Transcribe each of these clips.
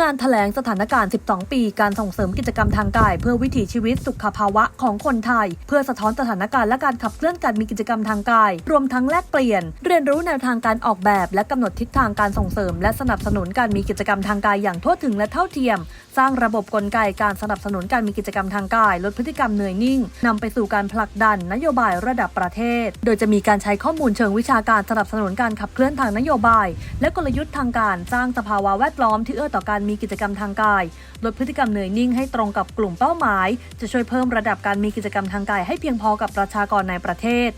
งานแถลงสถานการณ์ 12 ปี การส่งเสริมกิจกรรมทางกาย เพื่อวิถีชีวิตสุขภาวะของคนไทย เพื่อสะท้อนสถานการณ์และการขับเคลื่อนการมีกิจกรรมทางกาย รวมทั้งแลกเปลี่ยน เรียนรู้แนวทางการออกแบบ และกำหนดทิศทางการส่งเสริม และสนับสนุนการมีกิจกรรมทางกายอย่างทั่วถึงและเท่าเทียม สร้างระบบกลไกการสนับสนุนการมีกิจกรรมทางกาย ลดพฤติกรรมเหนื่อยนิ่งนำไปสู่การผลักดันนโยบายระดับประเทศ โดยจะมีการใช้ข้อมูลเชิงวิชาการสนับสนุนการขับเคลื่อนทางนโยบาย และกลยุทธ์ทางการสร้างสภาวะแวดล้อมที่เอื้อต่อการมีกิจกรรมทางกาย ลดพฤติกรรมเหนื่อยนิ่งให้ตรงกับกลุ่มเป้าหมาย จะช่วยเพิ่มระดับการมีกิจกรรมทางกายให้เพียงพอกับประชากรในประเทศ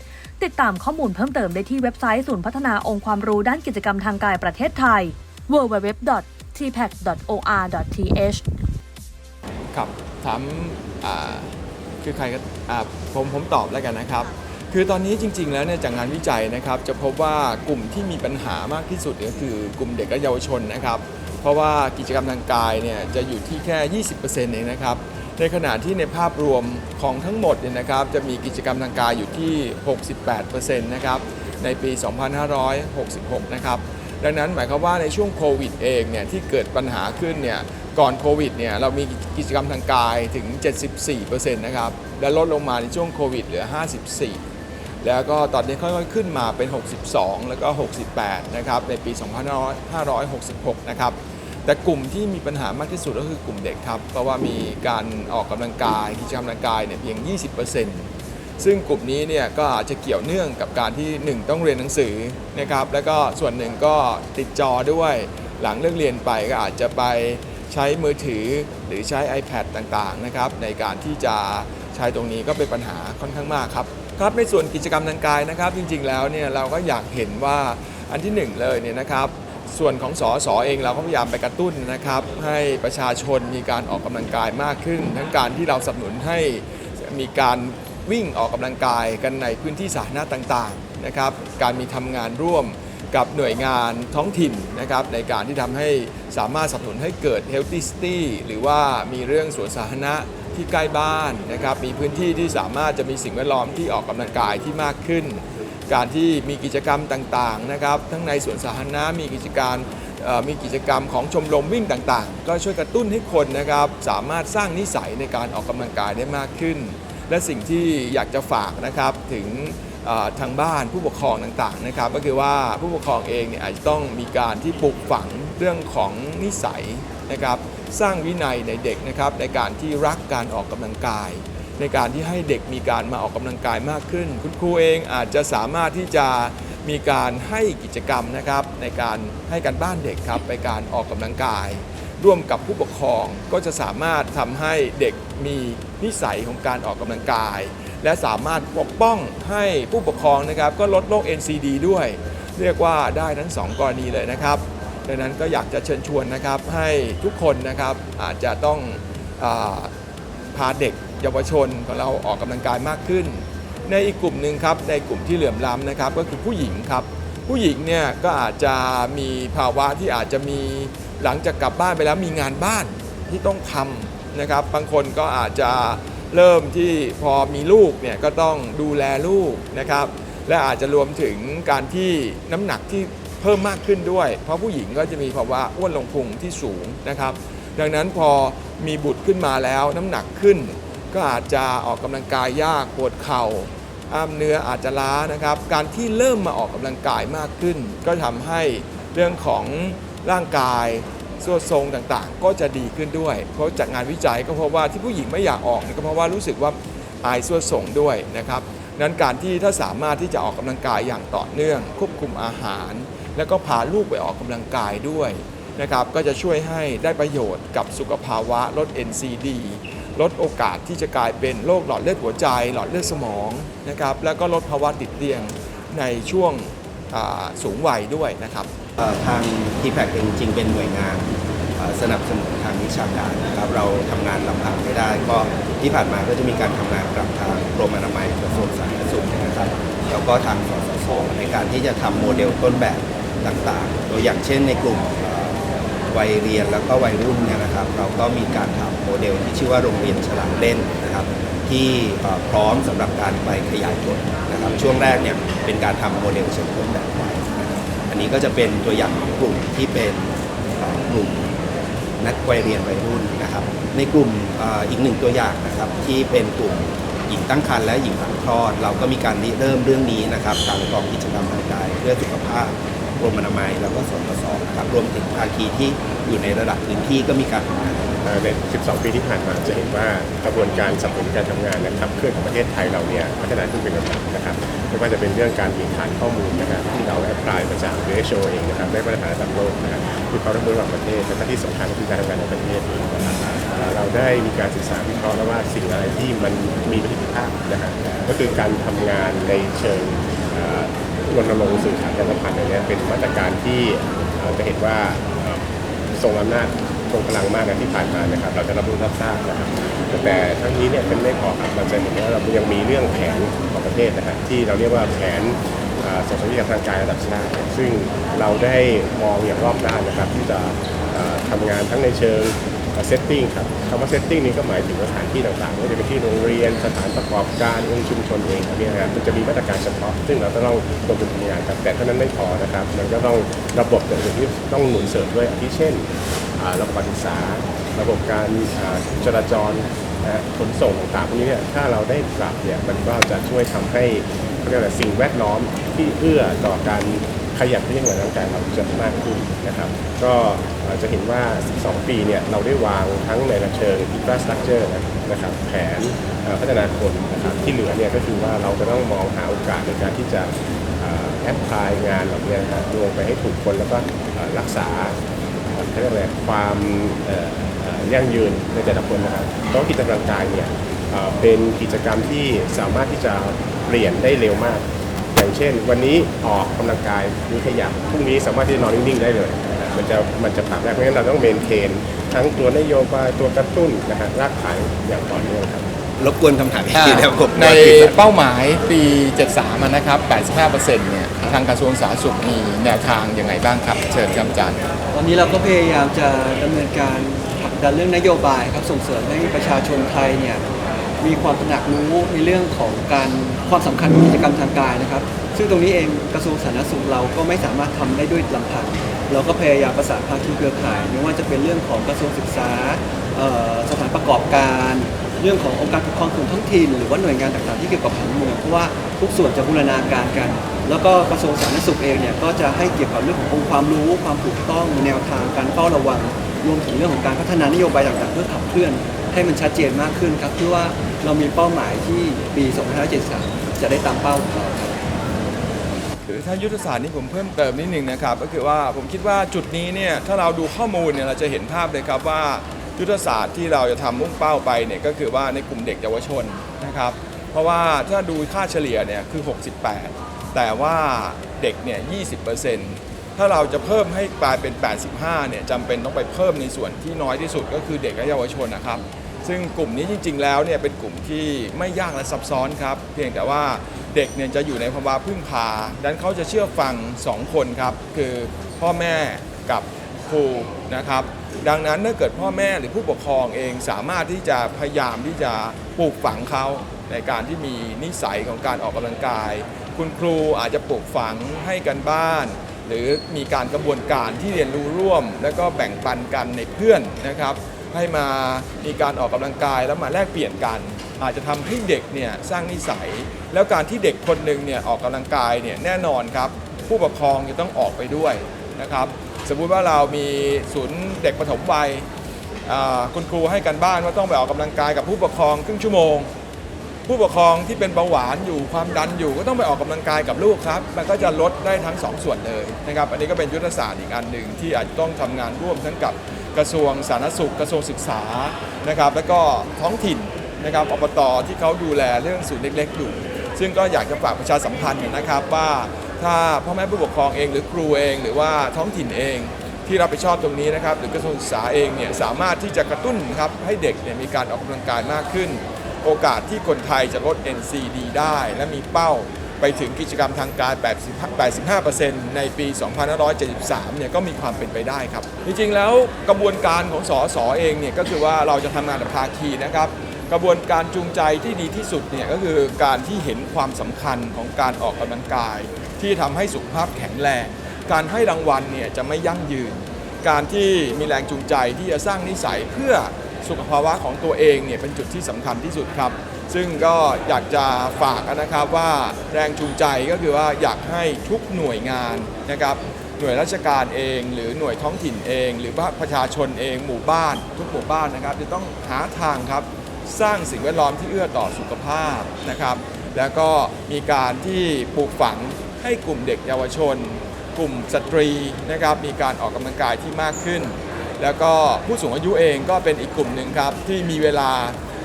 ติดตามข้อมูลเพิ่มเติมได้ที่เว็บไซต์ศูนย์พัฒนาองค์ความรู้ด้านกิจกรรมทางกายประเทศไทย www.tpac.or.th ครับถามคือใครก็ผมผมตอบแล้วกันนะครับ คือตอนนี้จริง ๆ แล้วเนี่ยจากงานวิจัยนะครับ จะพบว่ากลุ่มที่มีปัญหามากที่สุดก็คือกลุ่มเด็กและเยาวชนนะครับ เพราะว่ากิจกรรมทางกายเนี่ยจะอยู่ที่แค่ 20%เองนะครับ ในขณะที่ในภาพรวมของทั้งหมดเนี่ยนะครับจะมีกิจกรรมทางกายอยู่ที่ 68%นะครับในปี 2566 นะครับ ดังนั้นหมายความว่าในช่วงโควิดเองเนี่ยที่เกิดปัญหาขึ้นเนี่ยก่อนโควิดเนี่ยเรามีกิจกรรมทางกายถึง 74%นะครับ และลดลงมาในช่วงโควิดเหลือ 54 แล้วก็ตอนนี้ค่อยๆขึ้นมาเป็น 62 แล้วก็ 68 นะครับ ในปี 2566 นะครับ แต่กลุ่มที่มีปัญหามากที่สุดก็คือกลุ่มเด็กครับ เพราะว่ามีการออกกำลังกายกิจกรรมทางกายเนี่ยเพียง 20%ซึ่งกลุ่มนี้เนี่ยก็อาจจะเกี่ยวเนื่องกับการที่ 1 ต้องเรียนหนังสือนะครับ แล้วก็ส่วนหนึ่งก็ติดจอด้วยหลังเลิกเรียนไปก็อาจจะไปใช้มือถือหรือใช้ iPad ต่างๆนะครับในการที่จะใช้ตรงนี้ก็เป็นปัญหาค่อนข้างมากครับครับในส่วนกิจกรรมทางกายนะครับ จริงๆแล้วเนี่ยเราก็อยากเห็นว่าอันที่หนึ่งเลยเนี่ยนะครับ ส่วนของสอสอเองเราก็พยายามไปกระตุ้นนะครับ ให้ประชาชนมีการออกกำลังกายมากขึ้น ทั้งการที่เราสนับสนุนให้มีการวิ่งออกกำลังกายกันในพื้นที่สาธารณะต่างๆนะครับการมีทำงานร่วมกับหน่วยงานท้องถิ่นนะครับในการที่ทำให้สามารถสนับสนุนให้เกิด healthy city หรือว่ามีเรื่องสวนสาธารณะที่ใกล้บ้านนะครับมีพื้นที่ที่สามารถจะมีสิ่งแวดล้อมที่ออกกำลังกายที่มากขึ้น การที่มีกิจกรรมต่างๆนะครับทั้งในสวนสาธารณะมีกิจการมีกิจกรรมของชมรมวิ่งต่างๆ ก็ช่วยกระตุ้นให้คนนะครับสามารถสร้างนิสัยในการออกกำลังกายได้มากขึ้น และสิ่งที่อยากจะฝากนะครับถึงทางบ้านผู้ปกครองต่างๆนะครับ ก็คือว่าผู้ปกครองเองเนี่ยอาจจะต้องมีการที่ปลูกฝังเรื่องของนิสัยนะครับ สร้างวินัยในเด็กนะครับในการที่รักการออกกำลังกาย ในการที่ให้เด็กมีการมาออกกำลังกายมากขึ้น คุณครูเองอาจจะสามารถที่จะมีการให้กิจกรรมนะครับในการให้การบ้านเด็กครับไปการออกกำลังกาย ร่วมกับผู้ปกครองก็จะสามารถทำให้เด็กมีนิสัยของการออกกำลังกาย และสามารถปกป้องให้ผู้ปกครองนะครับก็ลดโรค NCD ด้วย เรียกว่าได้ทั้งสองกรณีเลยนะครับดังนั้นก็อยากจะเชิญชวนนะครับให้ทุกคนนะครับอาจจะต้องอ พาเด็กเยาวชนของเราออกกำลังกายมากขึ้น ในอีกกลุ่มหนึ่งครับในกลุ่มที่เหลื่อมล้ำนะครับก็คือผู้หญิงครับผู้หญิงเนี่ยก็อาจจะมีภาวะที่อาจจะมีหลังจากกลับบ้านไปแล้วมีงานบ้านที่ต้องทำนะครับบางคนก็อาจจะเริ่มที่พอมีลูกเนี่ยก็ต้องดูแลลูกนะครับและอาจจะรวมถึงการที่น้ำหนักที่เพิ่มมากขึ้นด้วย เพราะผู้หญิงก็จะมีภาวะอ้วนลงพุงที่สูงนะครับ ดังนั้นพอมีบุตรขึ้นมาแล้วน้ำหนักขึ้น ก็อาจจะออกกำลังกายยากปวดเข่ากล้ามเนื้ออาจจะล้านะครับ การที่เริ่มมาออกกำลังกายมากขึ้น ก็ทำให้เรื่องของร่างกายส่วนทรงต่างๆ ก็จะดีขึ้นด้วย เพราะจากงานวิจัยก็พบว่าที่ผู้หญิงไม่อยากออกก็เพราะว่ารู้สึกว่าอายส่วนทรงด้วยนะครับนั้นการที่ถ้าสามารถที่จะออกกำลังกายอย่างต่อเนื่อง ควบคุมอาหาร แล้วก็พาลูกไปออกกำลังกายด้วย นะครับก็จะช่วยให้ได้ประโยชน์กับสุขภาวะลด NCD ลดโอกาสที่จะกลายเป็นโรคหลอดเลือดหัวใจ หลอดเลือดสมองนะครับแล้วก็ลดภาวะติดเตียงในช่วงสูงวัยด้วยนะครับทาง t p a c เองจริงเป็นหน่วยงานสนับสนุนทางวิชาการนะครับเราทำงานลำพังไม่ได้ ก็ที่ผ่านมาก็จะมีการทำงานกับทางกรมอนามัยกระทรวงสาธารณสุขนะครับแล้วก็ทางสสสในการที่จะทำโมเดลต้นแบบต่างๆ ตัวอย่างเช่นในกลุ่ม วัยเรียนแล้วก็วัยรุ่นเนี่ยนะครับ เราก็มีการทำโมเดลที่ชื่อว่าโรงเรียนฉลาดเล่นนะครับ ที่พร้อมสำหรับการไปขยายผลนะครับ ช่วงแรกเนี่ยเป็นการทำโมเดลเชิงต้นแบบไว้อันนี้ก็จะเป็นตัวอย่างของกลุ่มที่เป็นกลุ่มนักวัยเรียนวัยรุ่นนะครับ ในกลุ่มอ,อีกหนึ่งตัวอย่างนะครับ ที่เป็นกลุ่มหญิงตั้งครรภ์และหญิงหลังคลอด เราก็มีการเริ่มเรื่องนี้นะครับทางกองกิจกรรมทางกายเพื่อสุขภาพ กรมอนามัยแล้วก็สปสนะครับรวมถึงภาคีที่อยู่ในระดับพื้นที่ก็มีการทำงานใน 12 ปีที่ผ่านมาจะเห็นว่ากระบวนการสนับสนุนการทำงานนะครับเคลื่อนของประเทศไทยเราเนี่ยพัฒนาขึ้นเป็นลำดับนะครับไม่ว่าจะเป็นเรื่องการมีฐานข้อมูลนะครับที่เราแอพพลายมาจาก WHO เองนะครับได้มาตรฐานระดับโลกนะครับที่เขาร่วมมือระหว่างประเทศและที่สำคัญก็คือการทำงานในประเทศเองนะครับเราได้มีการศึกษาวิเคราะห์แล้วว่าสิ่งอะไรที่มันมีประสิทธิภาพนะฮะก็คือการทำงานในเชิง รณรงค์สื่อสารการสัมพันธ์อันเนี้ยเป็นมาตรการที่เอ่อจะเห็นว่าทรงอำนาจทรงพลังมากนะที่ผ่านมานะครับ เราจะรับรู้รับทราบนะครับแต่ทั้งนี้เนี่ยเป็นไม่พอครับมันจะเห็นว่าเรายังมีเรื่องแผนของประเทศนะครับที่เราเรียกว่าแผนส่งเสริมวิทยาทางกายระดับชาติซึ่งเราได้มองอย่างรอบด้านนะครับ ที่จะเอ่อทำงานทั้งในเชิง เซตติ้งครับคำว่าเซตติ้งนี้ก็หมายถึงสถานที่ต่างๆไม่ว่าจะเป็นที่โรงเรียนสถานประกอบการองค์ชุมชนเองอันนี้นะครับมันจะมีมาตรการเฉพาะ ซึ่งเราต้องลงทุนทำงานครับแต่เท่านั้นไม่พอนะครับ มันก็ต้องระบบอื่นๆที่ต้องหนุนเสริมด้วยอาทิเช่นระบบการศึกษา ระบบการจราจรขนส่งต่างๆพวกนี้เนี่ยถ้าเราได้ปรับเนี่ยมันก็จะช่วยทำให้เขาเรียกอะไรสิ่งแวดล้อมที่เอื้อต่อการ ขยับเรื่องในร่างกายเราจะมากขึ้นนะครับ ก็จะเห็นว่า 12 ปีเนี่ยเราได้วางทั้งในเชิง infrastructure นะครับแผนพัฒนาคนนะครับที่เหลือเนี่ยก็คือว่าเราจะต้องมองหาโอกาสในการที่จะแอปพลายงานเหล่านี้นะครับลงไปให้ถูกคนแล้วก็รักษาเรียกอะไรความยั่งยืนในแต่ละคนนะครับเพราะกิจกรรมกายเนี่ยเป็นกิจกรรมที่สามารถที่จะเปลี่ยนได้เร็วมาก อย่างเช่น วันนี้ออกกำลังกายมีขยับพรุ่งนี้สามารถที่จะนอนนิ่งๆได้เลยนะฮะมันจะมันจะปรับได้เพราะฉะนั้นเราต้องเมนเทน ทั้งตัวนโยบายตัวกระตุ้นนะฮะรากฐานอย่างต่อเนื่องครับรบกวนคำถามอีกทีนะครับผมในเป้าหมายปี 73อะนะครับ 85%เนี่ยทางกระทรวงสาธารณสุขมีแนวทางยังไงบ้างครับ เชิญครับอาจารย์ตอนนี้เราก็พยายามจะดำเนินการผลักดันเรื่องนโยบายครับส่งเสริมให้ประชาชนไทยเนี่ย มีความตระหนักรู้ในเรื่องของการความสำคัญของกิจกรรมทางกายนะครับ ซึ่งตรงนี้เองกระทรวงสาธารณสุขเราก็ไม่สามารถทำได้ด้วยลำพังเราก็พยายามประสานภาคีเครือข่าย ไม่ว่าจะเป็นเรื่องของกระทรวงศึกษาสถานประกอบการ เรื่องขององค์การปกครองส่วนท้องถิ่นหรือว่าหน่วยงานต่างๆที่เกี่ยวกับผังเมืองเพราะว่าทุกส่วนจะบูรณาการกัน แล้วก็กระทรวงสาธารณสุขเองเนี่ยก็จะให้เกี่ยวกับเรื่องขององค์ความรู้ ความถูกต้องแนวทางการเฝ้าระวัง รวมถึงเรื่องของการพัฒนานโยบายต่างๆ เพื่อขับเคลื่อน ให้มันชัดเจนมากขึ้นครับเพื่อว่าเรามีเป้าหมายที่ปี2573 จะได้ตามเป้าของเราครับือถ้ายุทธศาสตร์นี้ผมเพิ่มเติมนิดนึงนะครับก็คือว่าผมคิดว่าจุดนี้เนี่ยถ้าเราดูข้อมูลเนี่ยเราจะเห็นภาพเลยครับว่ายุทธศาสตร์ที่เราจะทำมุ่งเป้าไปเนี่ยก็คือว่าในกลุ่มเด็กเยาวชนนะครับเพราะว่าถ้าดูค่าเฉลี่ยเนี่ยคือ 68 แต่ว่าเด็กเนี่ย 20 ถ้าเราจะเพิ่มให้กลายเป็น 85 เนี่ยจำเป็นต้องไปเพิ่มในส่วนที่น้อยที่สุดก็คือเด็กและเยาวชนนะครับ ซึ่งกลุ่มนี้จริง ๆ แล้วเนี่ยเป็นกลุ่มที่ไม่ยากและซับซ้อนครับ เพียงแต่ว่าเด็กเนี่ยจะอยู่ในภาวะพึ่งพาดังนั้นเขาจะเชื่อฟัง 2 คนครับ คือพ่อแม่กับครูนะครับ ดังนั้นถ้าเกิดพ่อแม่หรือผู้ปกครองเองสามารถที่จะพยายามที่จะปลูกฝังเขาในการที่มีนิสัยของการออกกำลังกาย คุณครูอาจจะปลูกฝังให้กันบ้าน หรือมีการกระบวนการที่เรียนรู้ร่วม แล้วก็แบ่งปันกันในเพื่อนนะครับ ให้มามีการออกกำลังกายแล้วมาแลกเปลี่ยนกัน อาจจะทำให้เด็กเนี่ยสร้างนิสัย แล้วการที่เด็กคนหนึ่งเนี่ยออกกำลังกายเนี่ยแน่นอนครับ ผู้ปกครองจะต้องออกไปด้วยนะครับ สมมุติว่าเรามีศูนย์เด็กปฐมวัยคุณครูให้กันบ้านว่าต้องไปออกกำลังกายกับผู้ปกครองครึ่งชั่วโมง ผู้ปกครองที่เป็นเบาหวานอยู่ความดันอยู่ก็ต้องไปออกกำลังกายกับลูกครับ มันก็จะลดได้ทั้งสองส่วนเลยนะครับ อันนี้ก็เป็นยุทธศาสตร์อีกอันหนึ่งที่อาจจะต้องทำงานร่วมทั้งกับ กระทรวงสาธารณสุข กระทรวงศึกษานะครับแล้วก็ท้องถิ่นนะครับอบตที่เขาดูแลเรื่องศูนย์เล็กๆอยู่ซึ่งก็อยากจะฝากประชาสัมพันธ์นะครับว่าถ้าพ่อแม่ผู้ปกครองเอง หรือครูเองหรือว่าท้องถิ่นเองที่รับผิดชอบตรงนี้นะครับหรือกระทรวงศึกษาเองเนี่ยสามารถที่จะกระตุ้นครับให้เด็กเนี่ยมีการออกกำลังกายมากขึ้น โอกาสที่คนไทยจะลด NCD ได้ และมีเป้า ไปถึงกิจกรรมทางการ 85%ในปี 2573 เนี่ยก็มีความเป็นไปได้ครับ จริงๆ แล้วกระบวนการของสอสอเองเนี่ยก็คือว่าเราจะทำงานกับภาคีนะครับ กระบวนการจูงใจที่ดีที่สุดเนี่ยก็คือการที่เห็นความสำคัญของการออกกำลังกาย ที่ทำให้สุขภาพแข็งแรง การให้รางวัลเนี่ยจะไม่ยั่งยืน การที่มีแรงจูงใจที่จะสร้างนิสัยเพื่อสุขภาวะของตัวเองเนี่ยเป็นจุดที่สำคัญที่สุดครับ ซึ่งก็อยากจะฝากนะครับว่าแรงจูงใจก็คือว่าอยากให้ทุกหน่วยงานนะครับหน่วยราชการเอง หรือหน่วยท้องถิ่นเอง หรือว่าประชาชนเองหมู่บ้าน ทุกหมู่บ้านนะครับ จะต้องหาทางครับสร้างสิ่งแวดล้อมที่เอื้อต่อสุขภาพนะครับ แล้วก็มีการที่ปลูกฝังให้กลุ่มเด็กเยาวชน กลุ่มสตรีนะครับมีการออกกำลังกายที่มากขึ้น แล้วก็ผู้สูงอายุเองก็เป็นอีกกลุ่มหนึ่งครับที่มีเวลา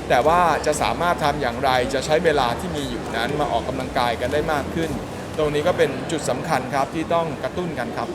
แต่ว่าจะสามารถทำอย่างไรจะใช้เวลาที่มีอยู่นั้นมาออกกำลังกายกันได้มากขึ้น ตรงนี้ก็เป็นจุดสำคัญครับที่ต้องกระตุ้นกันครับ